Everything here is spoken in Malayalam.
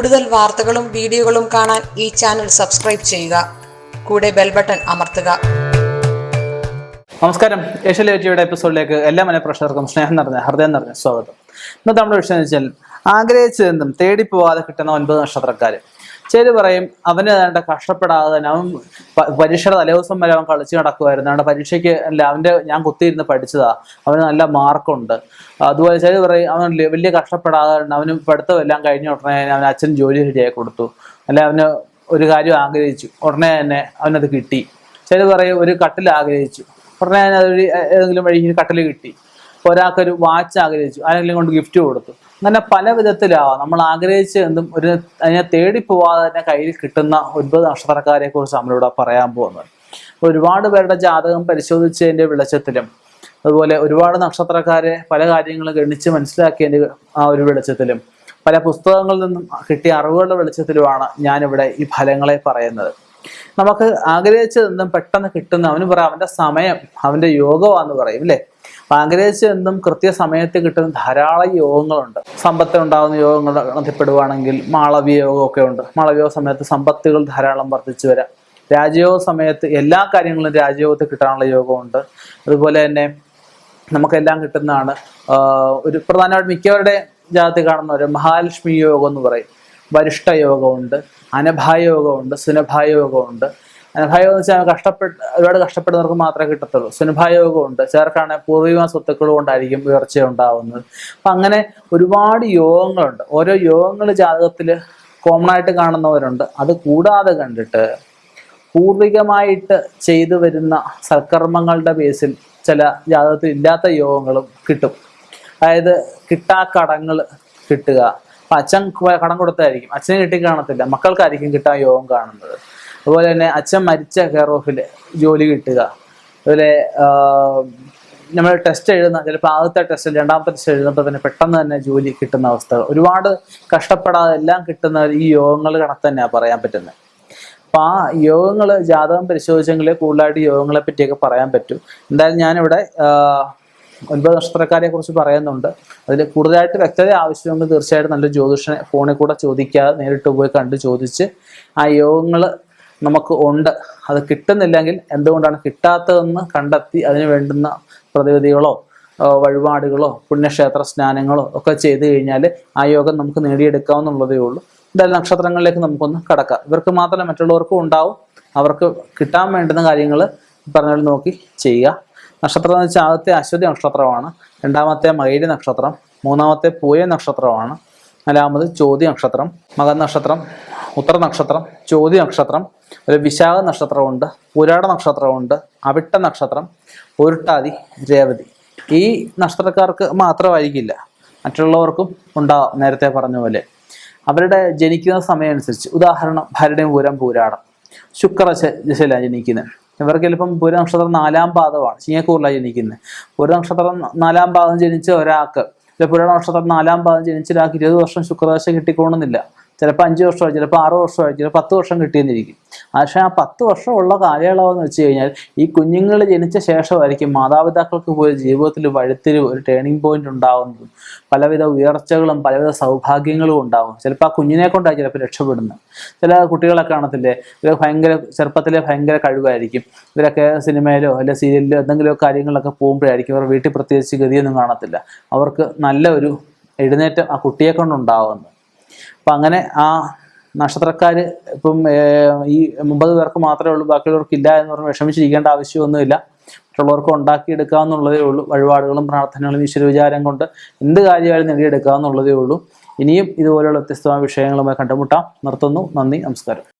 കൂടുതൽ വാർത്തകളും വീഡിയോകളും കാണാൻ ഈ ചാനൽ സബ്സ്ക്രൈബ് ചെയ്യുക. കൂടെ ബെൽ ബട്ടൺ അമർത്തുക. നമസ്കാരം. ഏഷ്യലേറ്റിയുടെ എപ്പിസോഡിലേക്ക് എല്ലാ മനഃപ്രേക്ഷകർക്കും സ്നേഹം നിറഞ്ഞ ഹൃദയം നിറഞ്ഞ സ്വാഗതം. ഇന്നത്തെ നമ്മുടെ വിഷയം എന്ന് വെച്ചാൽ ആഗ്രഹിച്ചതെന്നും തേടിപ്പോവാതെ കിട്ടുന്ന ഒൻപത് നക്ഷത്രക്കാർ ചിലർ പറയും അവന് വേണ്ട കഷ്ടപ്പെടാതെ തന്നെ അവൻ പരീക്ഷയുടെ തലേദിവസം വരെ അവൻ കളിച്ച് നടക്കുമായിരുന്നു അവന്റെ പരീക്ഷയ്ക്ക് അല്ല അവന്റെ ഞാൻ കുത്തിയിരുന്ന് പഠിച്ചതാ. അവന് നല്ല മാർക്കുണ്ട്. അതുപോലെ ചിലർ പറയും അവൻ വലിയ കഷ്ടപ്പെടാതെ തന്നെ അവന് പഠിത്തം എല്ലാം കഴിഞ്ഞ ഉടനെ തന്നെ അവൻ അച്ഛൻ ജോലി ശരിയായി കൊടുത്തു. അല്ലെ അവന് ഒരു കാര്യം ആഗ്രഹിച്ചു. ഉടനെ തന്നെ അവനത് കിട്ടി. ചിലർ പറയും ഒരു കട്ടിൽ ആഗ്രഹിച്ചു. ഉടനെ തന്നെ അതൊരു ഏതെങ്കിലും വഴി കട്ടിൽ കിട്ടി. ഒരാൾക്കൊരു വാച്ച് ആഗ്രഹിച്ചു ആരെങ്കിലും കൊണ്ട് ഗിഫ്റ്റ് കൊടുത്തു. അങ്ങനെ പല വിധത്തിലാവാം. നമ്മൾ ആഗ്രഹിച്ച് എന്തും ഒരു അതിനെ തേടി പോവാതെ തന്നെ കയ്യിൽ കിട്ടുന്ന ഒൻപത് നക്ഷത്രക്കാരെ കുറിച്ച് നമ്മളിവിടെ പറയാൻ പോകുന്നത്. ഒരുപാട് പേരുടെ ജാതകം പരിശോധിച്ചതിന്റെ വെളിച്ചത്തിലും അതുപോലെ ഒരുപാട് നക്ഷത്രക്കാരെ പല കാര്യങ്ങളും ഗണിച്ച് മനസ്സിലാക്കിയതിന്റെ ആ ഒരു വെളിച്ചത്തിലും പല പുസ്തകങ്ങളിൽ നിന്നും കിട്ടിയ അറിവുകളുടെ വെളിച്ചത്തിലുമാണ് ഞാനിവിടെ ഈ ഫലങ്ങളെ പറയുന്നത്. നമുക്ക് ആഗ്രഹിച്ചതെന്നും പെട്ടെന്ന് കിട്ടുന്ന അവന് പറയാം അവന്റെ സമയം അവന്റെ യോഗമാന്ന് പറയും അല്ലേ? അപ്പൊ ആഗ്രഹിച്ചതെന്തും കൃത്യസമയത്ത് കിട്ടുന്ന ധാരാളം യോഗങ്ങളുണ്ട്. സമ്പത്ത് ഉണ്ടാകുന്ന യോഗങ്ങൾ ഗണത്തിൽപ്പെടുവാണെങ്കിൽ മാളവ്യ യോഗമൊക്കെ ഉണ്ട്. മാളവിയോഗ സമയത്ത് സമ്പത്തുകൾ ധാരാളം വർദ്ധിച്ചു വരാം. രാജയോഗ സമയത്ത് എല്ലാ കാര്യങ്ങളും രാജയോഗത്തിൽ കിട്ടാനുള്ള യോഗമുണ്ട്. അതുപോലെ തന്നെ നമുക്കെല്ലാം കിട്ടുന്നതാണ് ഒരു പ്രധാനമായിട്ട് മിക്കവരുടെ ജാതി കാണുന്ന ഒരു മഹാലക്ഷ്മി യോഗം എന്ന് പറയും. വരിഷ്ഠ യോഗമുണ്ട് അനഭായ യോഗമുണ്ട് സുനഭായ യോഗമുണ്ട് അനഭായ യോഗം എന്ന് വെച്ചാൽ കഷ്ടപ്പെട്ട് ഒരുപാട് കഷ്ടപ്പെടുന്നവർക്ക് മാത്രമേ കിട്ടത്തുള്ളൂ. ഉണ്ട് ചിലർക്കാണെങ്കിൽ പൂർവിക സ്വത്തുക്കൾ കൊണ്ടായിരിക്കും ഉയർച്ച ഉണ്ടാവുന്നത് അപ്പം അങ്ങനെ ഒരുപാട് യോഗങ്ങളുണ്ട്. ഓരോ യോഗങ്ങൾ ജാതകത്തിൽ കോമൺ ആയിട്ട് കാണുന്നവരുണ്ട്. അത് കൂടാതെ കണ്ടിട്ട് പൂർവികമായിട്ട് ചെയ്തു വരുന്ന സൽക്കർമ്മങ്ങളുടെ ബേസിൽ ചില ജാതകത്തിൽ ഇല്ലാത്ത യോഗങ്ങളും കിട്ടും. അതായത് കിട്ടാ കടങ്ങൾ കിട്ടുക. അപ്പൊ അച്ഛൻ കടം കൊടുത്തായിരിക്കും. അച്ഛന് കിട്ടി കാണത്തില്ല. മക്കൾക്കായിരിക്കും കിട്ടാൻ യോഗം കാണുന്നത്. അതുപോലെ തന്നെ അച്ഛൻ മരിച്ച കെയർ ഓഫിൽ ജോലി കിട്ടുക. അതുപോലെ നമ്മൾ ടെസ്റ്റ് എഴുതുന്ന ചിലപ്പോൾ ആദ്യത്തെ ടെസ്റ്റ് രണ്ടാമത്തെ ടെസ്റ്റ് എഴുതുമ്പോൾ തന്നെ പെട്ടെന്ന് തന്നെ ജോലി കിട്ടുന്ന അവസ്ഥകൾ ഒരുപാട് കഷ്ടപ്പെടാതെ എല്ലാം കിട്ടുന്ന ഈ യോഗങ്ങൾ കണക്ക് തന്നെയാണ് പറയാൻ പറ്റുന്നത് അപ്പം ആ യോഗങ്ങൾ ജാതകം പരിശോധിച്ചെങ്കിൽ കൂടുതലായിട്ട് യോഗങ്ങളെ പറ്റിയൊക്കെ പറയാൻ പറ്റും. എന്തായാലും ഞാനിവിടെ ഒൻപത് നക്ഷത്രക്കാരെ കുറിച്ച് പറയുന്നുണ്ട്. അതിൽ കൂടുതലായിട്ട് വ്യക്തത ആവശ്യമെങ്കിൽ തീർച്ചയായിട്ടും നല്ല ജ്യോതിഷനെ ഫോണിൽ കൂടെ ചോദിക്കാതെ നേരിട്ട് പോയി കണ്ട് ചോദിച്ച് ആ യോഗങ്ങൾ നമുക്ക് ഉണ്ട്. അത് കിട്ടുന്നില്ലെങ്കിൽ എന്തുകൊണ്ടാണ് കിട്ടാത്തതെന്ന് കണ്ടെത്തി അതിന് വേണ്ടുന്ന പ്രതിവിധികളോ വഴിപാടുകളോ പുണ്യക്ഷേത്ര സ്നാനങ്ങളോ ഒക്കെ ചെയ്തു കഴിഞ്ഞാൽ ആ യോഗം നമുക്ക് നേടിയെടുക്കാവുന്നുള്ളതേ ഉള്ളൂ. എന്തായാലും നക്ഷത്രങ്ങളിലേക്ക് നമുക്കൊന്ന് കടക്കാം. ഇവർക്ക് മാത്രമല്ല മറ്റുള്ളവർക്കും ഉണ്ടാവും. അവർക്ക് കിട്ടാൻ വേണ്ടുന്ന കാര്യങ്ങൾ പറഞ്ഞ നോക്കി ചെയ്യുക. നക്ഷത്രം എന്ന് വെച്ചാൽ ആദ്യത്തെ അശ്വതി നക്ഷത്രമാണ്. രണ്ടാമത്തെ മകൈരി നക്ഷത്രം. മൂന്നാമത്തെ പൂയ നക്ഷത്രമാണ്. നാലാമത് ചോതി നക്ഷത്രം. മകൻ നക്ഷത്രം. ഉത്തര നക്ഷത്രം ചോതി നക്ഷത്രം ഒരു വിശാഖ നക്ഷത്രമുണ്ട് പുരാട നക്ഷത്രമുണ്ട് അവിട്ട നക്ഷത്രം ഉരുട്ടാതി രേവതി. ഈ നക്ഷത്രക്കാർക്ക് മാത്രമായിരിക്കില്ല മറ്റുള്ളവർക്കും ഉണ്ടാവാം നേരത്തെ പറഞ്ഞ പോലെ. അവരുടെ ജനിക്കുന്ന സമയം അനുസരിച്ച് ഉദാഹരണം ഭരണി പൂരം പൂരാടം ശുക്ര ദിശയിലാണ് ജനിക്കുന്നത്. ഇവർക്ക് ചിലപ്പം പൂര നക്ഷത്രം നാലാം പാദമാണ് ചിങ്ങക്കൂറിലാണ് ജനിക്കുന്നത്. പൂര നക്ഷത്രം നാലാം പാദം ജനിച്ച ഒരാൾക്ക് പുരാണ നക്ഷത്രം നാലാം പാദം ജനിച്ച ഒരാൾക്ക് ഇരുപത് വർഷം ശുക്രദശ കിട്ടിക്കോണമെന്നില്ല ചിലപ്പോൾ അഞ്ച് വർഷമായി ചിലപ്പോൾ ആറ് വർഷമായി ചിലപ്പോൾ പത്ത് വർഷം കിട്ടിയെന്നിരിക്കും. പക്ഷേ ആ പത്ത് വർഷമുള്ള കാലയളവെന്ന് വെച്ച് കഴിഞ്ഞാൽ ഈ കുഞ്ഞുങ്ങൾ ജനിച്ച ശേഷമായിരിക്കും മാതാപിതാക്കൾക്ക് പോയി ജീവിതത്തിൽ വഴുത്തിരി ഒരു ടേണിംഗ് പോയിന്റ് ഉണ്ടാകുന്നതും പലവിധ ഉയർച്ചകളും പലവിധ സൗഭാഗ്യങ്ങളും ഉണ്ടാകും ചിലപ്പോൾ ആ കുഞ്ഞിനെ കൊണ്ടായി ചിലപ്പോൾ രക്ഷപ്പെടുന്നത്. ചില കുട്ടികളെ കാണത്തില്ലേ ഇവർ ഭയങ്കര ചെറുപ്പത്തിലെ ഭയങ്കര കഴിവായിരിക്കും. ഇവരൊക്കെ സിനിമയിലോ അല്ലെ സീരിയലിലോ എന്തെങ്കിലും കാര്യങ്ങളിലൊക്കെ പോകുമ്പോഴായിരിക്കും അവർ വീട്ടിൽ പ്രത്യേകിച്ച് ഗതിയൊന്നും കാണത്തില്ല. അവർക്ക് നല്ല ഒരു എഴുന്നേറ്റം ആ കുട്ടിയെ കൊണ്ടുണ്ടാകുന്നത് അപ്പം അങ്ങനെ ആ നക്ഷത്രക്കാർ ഇപ്പം ഈ മുമ്പത് പേർക്ക് മാത്രമേ ഉള്ളൂ ബാക്കിയുള്ളവർക്ക് ഇല്ല എന്ന് പറഞ്ഞ് വിഷമിച്ചിരിക്കേണ്ട ആവശ്യമൊന്നുമില്ല. മറ്റുള്ളവർക്ക് ഉണ്ടാക്കിയെടുക്കാവുന്നുള്ളതേ ഉള്ളൂ. വഴിപാടുകളും പ്രാർത്ഥനകളും ഈശ്വര വിചാരം കൊണ്ട് എന്ത് കാര്യമായാലും നേടിയെടുക്കാവുന്നുള്ളതേ ഉള്ളൂ. ഇനിയും ഇതുപോലെയുള്ള വ്യത്യസ്തമായ വിഷയങ്ങളുമായി കണ്ടുമുട്ടാം. നിർത്തുന്നു. നന്ദി. നമസ്കാരം.